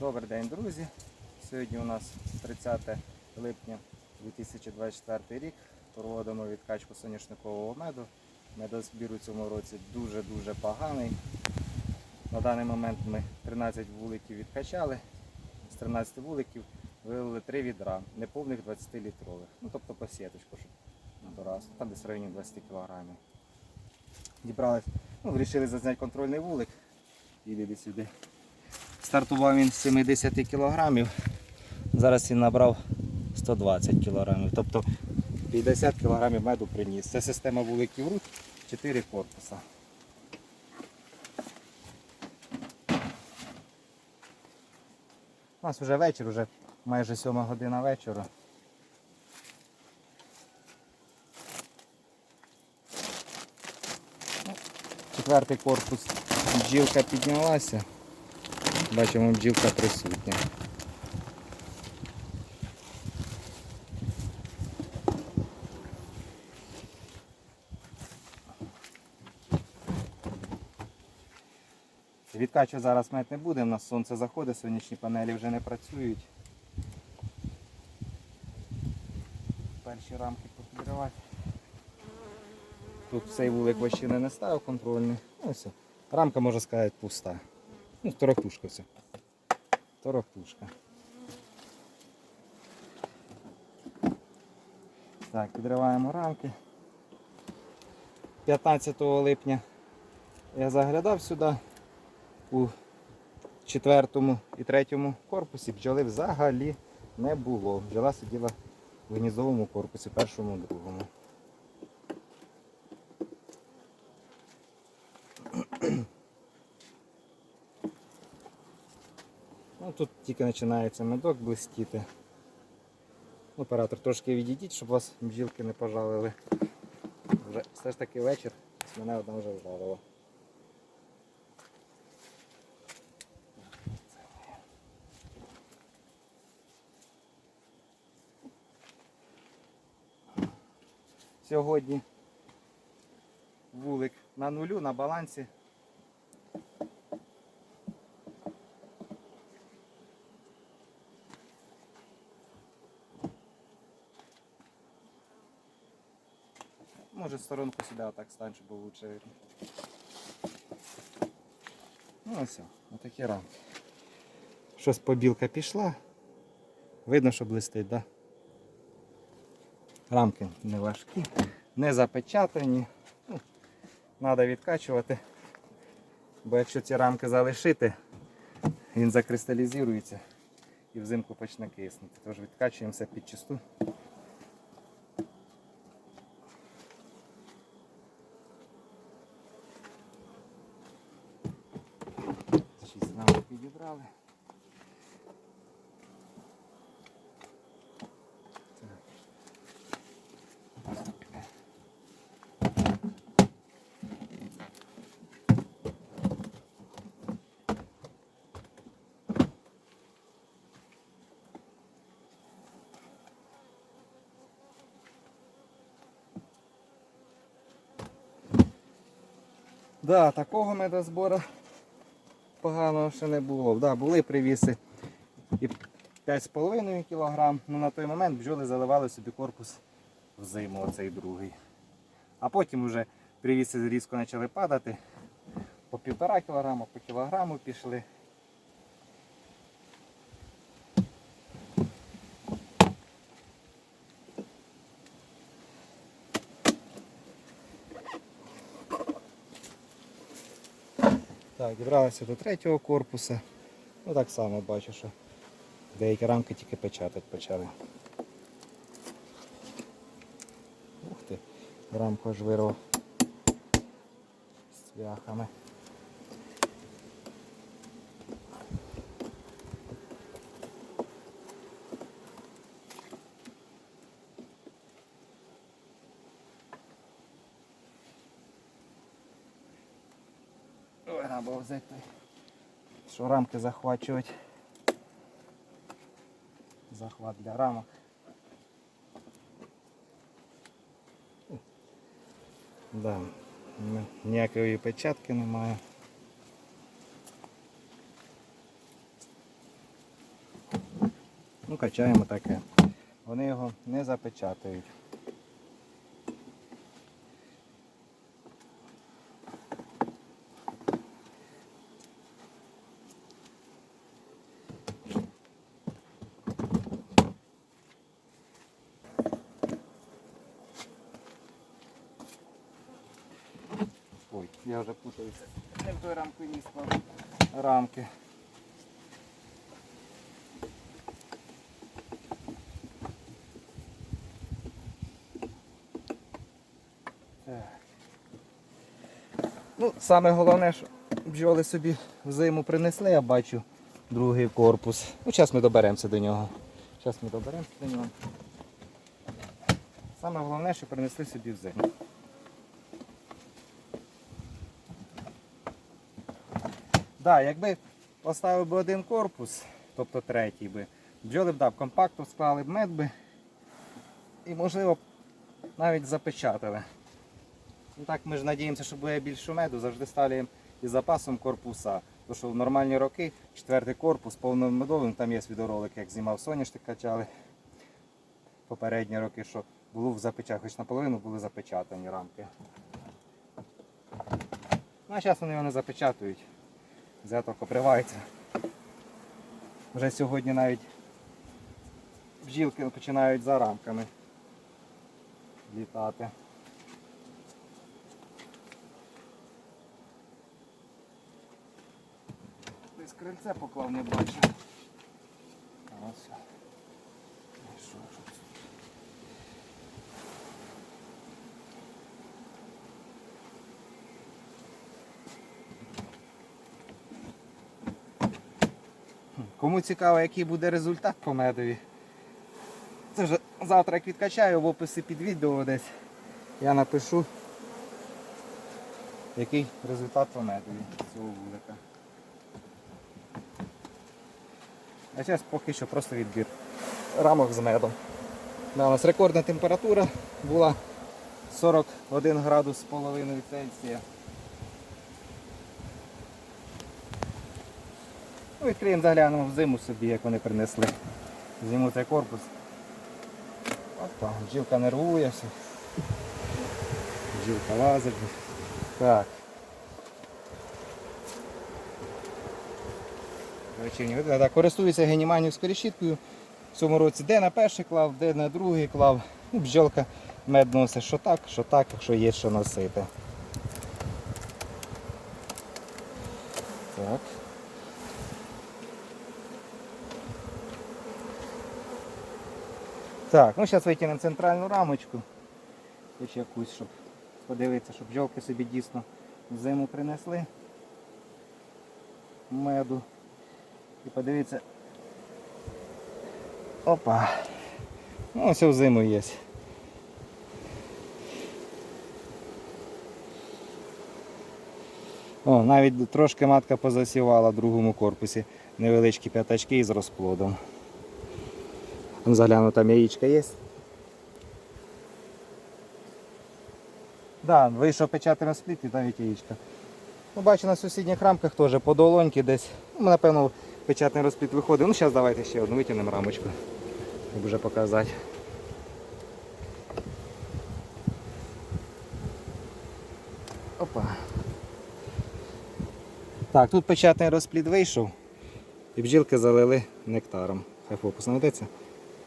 Добрий день, друзі. Сьогодні у нас 30 липня 2024 рік. Проводимо відкачку соняшникового меду. Медозбір у цьому році дуже-дуже поганий. На даний момент ми 13 вуликів відкачали. З 13 вуликів вилили 3 відра, неповних 20-літрових. Ну, тобто по сіточку, щоб дораз. Там десь в районі 20 кілограмів. Дібрались, ну, вирішили зазняти контрольний вулик. Іди сюди. Стартував він з 70 кілограмів. Зараз він набрав 120 кілограмів. Тобто 50 кілограмів меду приніс. Це система вуликів рут, 4 корпуса. У нас вже вечір, вже майже 7 година вечора. Ну, Четвертий корпус бджілка піднялася. Бачимо, бджілка присутня. Відкачу зараз мед не буде, у нас сонце заходить, сонячні панелі вже не працюють. Перші рамки попідривати. Тут цей вулик вощини не ставив контрольний. Ну, все. Рамка, можна сказати, пуста. Ну, торохтушка все. Торохтушка. Так, підриваємо рамки. 15 липня я заглядав сюди у четвертому і третьому корпусі бджоли взагалі не було. Бджола сиділа в гнізовому корпусі, першому, другому. Ну, тут тільки починається медок блистіти. Оператор трошки відійдіть, щоб вас бджілки не пожалили. Вже все ж таки вечір, мене одна вже вжарила. Сьогодні вулик на нулю на балансі. Може сторонку сюди отак стань, щоб було лучше видно. Ну ось, отакі рамки. Щось побілка пішла. Видно, що блистить, так? Да? Рамки не важкі, не запечатані. Ну, Треба відкачувати. Бо якщо ці рамки залишити, він закристалізується і взимку почне киснути. Тож відкачуємо все під чисту. Рамок підібрали. Да, такого медозбору поганого ще не було. Да, були привіси і 5,5 кг, Ну, на той момент бджоли заливали собі корпус в зиму, оцей другий. А потім вже привіси різко почали падати. По півтора кілограма, по кілограму пішли. Так, дібралися до третього корпуса. Ну так само бачу, що деякі рамки тільки печатати почали. Ух ти, рамку аж вирвав з цвяхами. Ой, треба взяти що рамки захвачувати. Захват для рамок. Да, ніякої печатки немає. Ну, качаємо таке. Вони його не запечатають. Ой, я вже путаюся. Не в той рамку ніс. Рамки. Ну, саме головне, що бджоли собі в зиму принесли, я бачу другий корпус. Ну, зараз ми доберемося до нього. Зараз ми доберемося до нього. Саме головне, що принесли собі в Да, якби поставив би один корпус, тобто третій би, бджоли б да, компактно склали б мед би і можливо навіть запечатали. Ну так ми ж надіємося, що буде більше меду, завжди ставляємо із запасом корпуса. Тому що в нормальні роки четвертий корпус повним медовим, там є відеоролик, як знімав соняшник качали. Попередні роки, що було в запечатані, хоч наполовину були запечатані рамки. Ну а зараз вони його не запечатують. Зато копривається. Вже сьогодні навіть бджілки починають за рамками літати. Десь крильце поклав, не бачу. А, Ось. Знайшов, що це. Кому цікаво, який буде результат по медові. Це вже завтра як відкачаю в описі під відео десь. Я напишу, який результат по медові цього вулика. А зараз поки що просто відбір рамок з медом. Да, у нас рекордна температура була 41 градус з половиною Цельсія. Відкриємо, заглянемо в зиму собі, як вони принесли. Зиму цей корпус. Опа, бджілка нервує все. Бджілка лазить. Так. Так, користуюся геніманівською решіткою. В цьому році де на перший клав, де на другий клав. Ну, бджолка мед носить що так, що так, якщо є що носити. Так. Так, ну зараз витягнемо центральну рамочку. Хоч якусь, щоб подивитися, щоб бджолки собі дійсно зиму принесли меду. І подивіться. Опа. Ну ось зиму є. О, навіть трошки матка позасівала в другому корпусі. Невеличкі п'ятачки із розплодом. Загляну, там яєчка є. Да, вийшов печатий розпліт і навіть яєчка. Ну, бачу на сусідніх рамках теж по долоньки десь. Ну, напевно, печатний розпліт виходить. Ну, зараз давайте ще одну витягнемо рамочку, щоб вже показати. Опа. Так, тут печатний розпліт вийшов і бджілки залили нектаром. Хай фокус наведеться.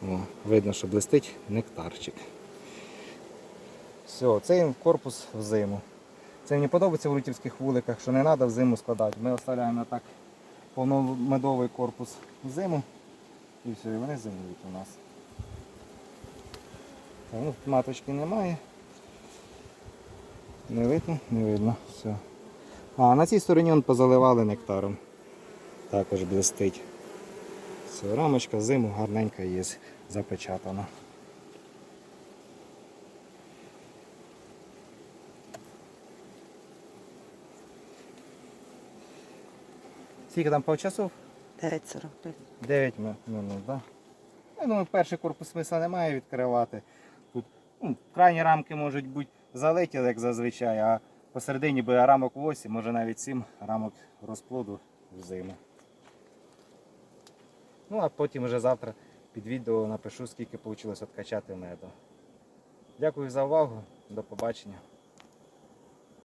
О, видно, що блистить нектарчик. Все, цей корпус в зиму. Це мені подобається в рутівських вуликах, що не треба в зиму складати. Ми оставляємо так повномедовий корпус в зиму і все, і вони зимують у нас. Так, ну, маточки немає. Не видно, не видно. Все. А на цій стороні он позаливали нектаром. Також блистить. Все, рамочка зиму гарненька є, запечатана. Скільки там часов? 9.45. 9 минут, так? Да? Я думаю, перший корпус смисла немає відкривати. Тут ну, крайні рамки можуть бути залиті, як зазвичай, а посередині буде рамок 8, може навіть 7 рамок розплоду в зиму. Ну а потім вже завтра під відео напишу, скільки вийшло откачати меду. Дякую за увагу. До побачення.